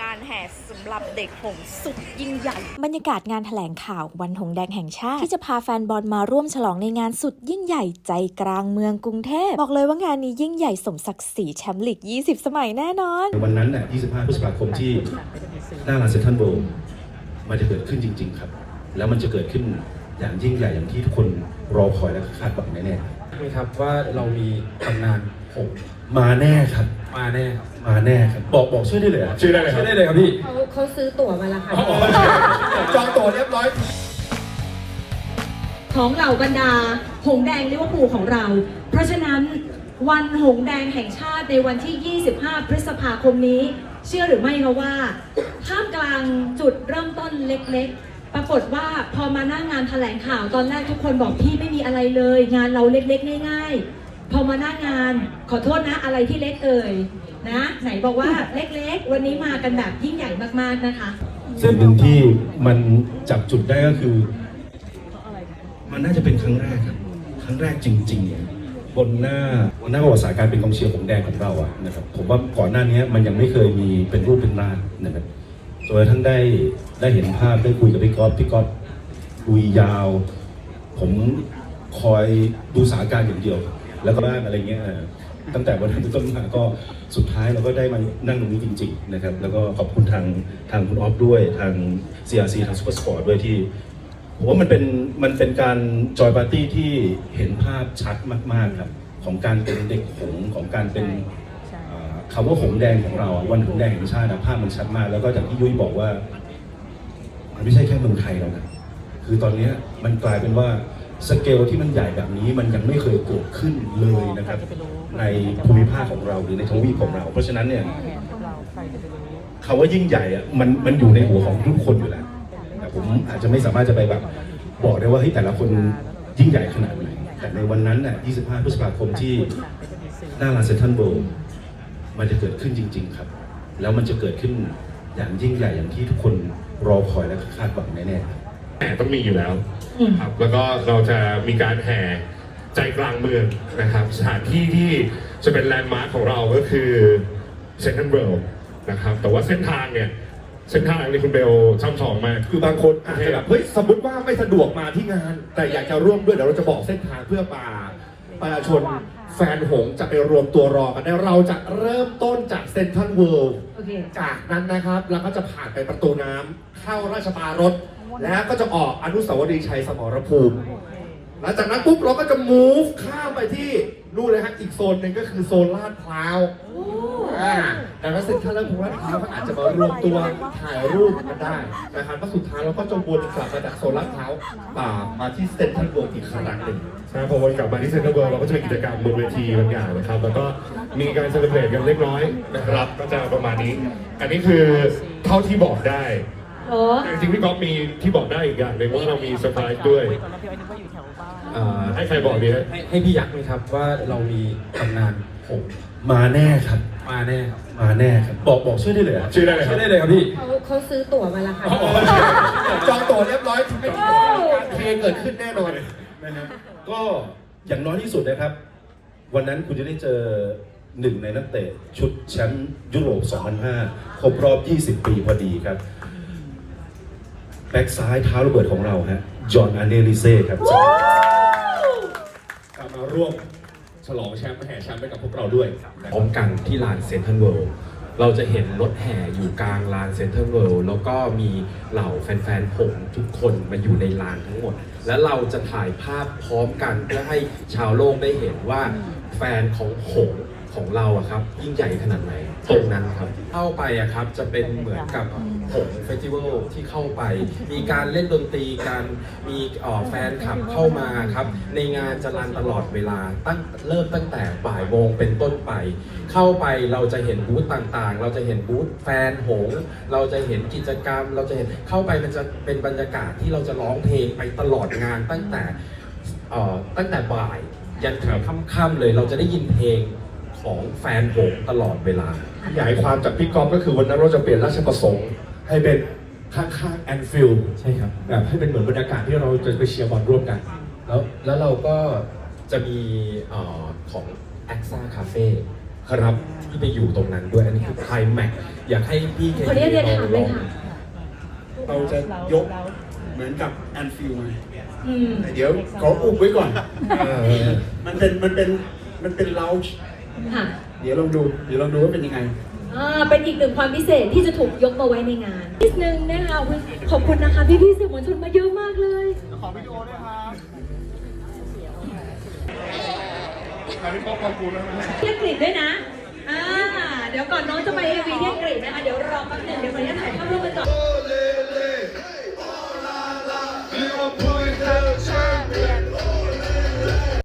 งานแห่สำหรับเด็กหงส์สุดยิ่งใหญ่ บรรยากาศงานแถลงข่าววันหงแดงแห่งชาติ ที่จะพาแฟนบอลมาร่วมฉลองในงานสุดยิ่งใหญ่ใจกลางเมืองกรุงเทพ บอกเลยว่างานนี้ยิ่งใหญ่สมศักดิ์ศรีแชมป์ลีก 20 สมัยแน่นอน วันนั้นน่ะ25 พฤษภาคมที่หน้าลานเซ็นทรัลเวิลด์มันจะเกิดขึ้นจริง ๆ ครับ แล้วมันจะเกิดขึ้นอย่างยิ่งใหญ่อย่างที่ทุกคนรอคอยและคาดหวังแน่ ไหมครับว่าเรามีตำนานหงส์ๆมาแน่ครับ มาแน่ครับ มาแน่ครับ บอกบอกชื่อได้เลยเหรอชื่อได้เลยครับชื่อได้เลยครับพี่เขาเขาซื้อตั๋วมาแล้วค่ะ จองตั๋วเรียบร้อย ของเหล่าบรรดา หงส์แดงลิเวอร์พูลของเรา เพราะฉะนั้นวันหงส์แดงแห่งชาติในวันที่ 25 พฤษภาคมนี้ เชื่อหรือไม่คะว่าท่ามกลางจุดเริ่มต้นเล็กๆ ปรากฏว่าพอมาหน้างานแถลงข่าวตอนแรกทุกคนบอกพี่ไม่มีอะไรเลย งานเราเล็กๆง่ายๆ พอมาหน้างานขอโทษนะอะไรที่เล็กเอ่ยนะ ไหนบอกว่าเล็กๆ วันนี้มากันแบบยิ่งใหญ่มากๆนะคะสิ่งหนึ่งที่มันจับจุดได้ก็คือ มันน่าจะเป็นครั้งแรกครับ ครั้งแรกจริงๆเนี่ยบนหน้าบนหน้าประวัติศาสตร์การเป็นกองเชียร์ของแดงของเราอะนะครับผมว่าก่อนหน้านี้มันยังไม่เคยมีเป็นรูปเป็นร่างนะครับ จนกระทั่งได้ได้เห็นภาพได้คุยกับพี่ก๊อฟพี่ก๊อฟคุยยาว ผมคอยดูสถานการณ์อย่างเดียว แล้วก็บ้านอะไรเงี้ยตั้งแต่วันนั้นเป็นต้นมาก็สุดท้ายเราก็ได้มานั่งตรงนี้จริง ๆ นะครับ แล้วก็ขอบคุณทางทางคุณออฟด้วยทาง CRC ทาง Super Sport ด้วยที่ผมว่ามันเป็นมันเป็นการจอยปาร์ตี้ที่เห็นภาพชัดมากๆครับของการเป็นเด็กหงส์ของการเป็น คำว่าหงแดงของเรา วันหงแดงแห่งชาติอะภาพมันชัดมาก แล้วก็จากที่ยุ้ยบอกว่า มันไม่ใช่แค่เมืองไทยแล้วนะคือตอนนี้มันกลายเป็นว่าสเกลที่มันใหญ่แบบนี้มันยังไม่เคยเกิดขึ้นเลยนะครับ ในภูมิภาคของเราหรือในทวีปของเรา เพราะฉะนั้นเนี่ยคำว่ายิ่งใหญ่อะมันมันอยู่ในหัวของทุกคนอยู่แล้วแต่ผมอาจจะไม่สามารถจะไปแบบบอกได้ว่าเฮ้ยแต่ละคนยิ่งใหญ่ขนาดไหนแต่ในวันนั้นน่ะ 25 พฤษภาคมที่หน้าลานเซ็นทรัลเวิลด์ มันจะเกิดขึ้นจริง ๆ ครับ แล้วมันจะเกิดขึ้นอย่างยิ่งใหญ่อย่างที่ทุกคนรอคอยและคาดหวังแน่ๆแห่ต้องมีอยู่แล้วอืม ครับแล้วก็เราจะมีการแห่ใจกลางเมืองนะครับ สถานที่ที่จะเป็นแลนด์มาร์คของเราก็คือเซนทรัลเวิลด์นะครับ แต่ว่าเส้นทางเนี่ย เส้นทางนี่คุณเบลช่ำชองมาก คือบางคนอาจจะแบบเฮ้ยสมมติว่าไม่สะดวกมาที่งาน แต่อยากจะร่วมด้วยเดี๋ยวเราจะบอกเส้นทางเพื่อป่าประชาชน แฟนหงส์จะไปรวมตัวรอกันได้เราจะเริ่มต้นจากเซ็นทรัลเวิลด์โอเคจากนั้นนะครับเราก็จะผ่านไปประตูน้ำเข้าราชปารถแล้วก็จะออกอนุสาวรีย์ชัยสมรภูมิ หลังจากนั้นปุ๊บเราก็จะ move ข้ามไปที่นู่นเลยฮะอีกโซนหนึ่งก็คือโซนลาดพร้าวอ่า ดังนั้นเซ็นทรัลลาดพร้าวลาเราอาจจะมารวมตัวถ่ายรูปกันได้นะครับก็สุดท้ายเราก็จะวนกลับมาจากโซลาดพร้าป่ามาที่เซ็นทรัลเวิลด์อีกครั้งหนึ่งใช่พอวนกลับมาที่เซ็นทรัลเวิลด์เราก็จะมีกิจกรรมบนเวทีบางอย่างนะครับ แล้วก็มีการเซเลบรตกันเล็กน้อยนะครับ ก็จะประมาณนี้ อันนี้คือเท่าที่บอกได้ โอ้จริงๆพี่ก๊อฟมีที่บอกได้อีกอย่างหนึ่งว่าเรามีเซอร์ไพรส์ด้วยเอ่อให้ใครบอกดีฮะให้ให้พี่ยักษ์ไหมครับว่าเรามีตำนานหงส์มาแน่ครับ มาแน่ครับมาแน่ครับ บอกบอกชื่อได้เลยเหรอชื่อได้เลยครัชื่บอได้เลยครับพี่ เขาเขาซื้อตั๋วมาแล้วค่ะ จองตั๋วเรียบร้อยไม่มีการเทเกิดขึ้นแน่นอนนะฮะก็อย่างน้อยที่สุดนะครับ วันนั้นคุณจะได้เจอหนึ่งในนักเตะชุดแชมป์ยุโรป 2005 ครบรอบ 20 ปีพอดีครับ แบ็กซ้ายเท้าระเบิดของเราฮะจอห์นอาเนลิเซ่ครับกลับมาร่วมฉลองแชมป์แห่แชมป์ไปกับพวกเราด้วยพร้อมกันที่ลานเซ็นทรัลเวิลด์เราจะเห็นรถแห่อยู่กลางลานเซ็นทรัลเวิลด์แล้วก็มีเหล่าแฟนๆผมทุกคนมาอยู่ในลานทั้งหมด และเราจะถ่ายภาพพร้อมกันเพื่อให้ชาวโลกได้เห็นว่าแฟนของหงส์ ของเราอะครับ ยิ่งใหญ่ขนาดไหนตรงนั้นครับ เข้าไปอะครับจะเป็นเหมือนกับหงเฟสติวัลที่เข้าไป มีการเล่นดนตรีการมีออแฟนคลับเข้ามาครับ ในงานจะรันตลอดเวลาตั้งเริ่มตั้งแต่บ่ายโมงเป็นต้นไป เข้าไปเราจะเห็นบูธต่างๆ เราจะเห็นบูธแฟนหงเราจะเห็นกิจกรรม เราจะเห็นเข้าไปมันจะเป็นบรรยากาศที่เราจะร้องเพลงไปตลอดงานตั้งแต่ตั้งแต่บ่ายยันถึงค่ำๆเลยเราจะได้ยินเพลง ของแฟนหงส์ตลอดเวลา ขยายความจากพี่ก๊อฟก็คือวันนั้นเราจะเปลี่ยนราชประสงค์ ให้เป็นข้างๆแอนฟิลด์ใช่ครับ แบบให้เป็นเหมือนบรรยากาศที่เราจะไปเชียร์บอลร่วมกัน แล้วแล้วเราก็จะมีเออของ a x a Cafe ครับที่ไปอยู่ตรงนั้นด้วย อันนี้คือไคลแม็กซ์อยากให้พี่เคขออนุญาตเรียนถามเลยค่ะเราจะยก เหมือนกับแอนฟิลมาอืม แต่เดี๋ยวขออุบไว้ก่อน เออ มันเป็นมันเป็นมันเป็นเลาช์ ค่ะเดี๋ยวลองดู เดี๋ยวลองดูว่าเป็นยังไง อ่าเป็นอีกหนึ่งความพิเศษที่จะถูกยกมาไว้ในงานนิดนึงนะคะอุ๊ยขอบคุณนะคะพี่ๆสื่อมวลชนมาเยอะมากเลย ขอวิดีโอด้วยครับเรียกกรีดด้วยนะ อ่า เดี๋ยวก่อนน้องจะไปเอวีเรียกกรีดนะคะ เดี๋ยวรอแป๊บหนึงเดี๋ยวขออนุญาตถ่ายภาพ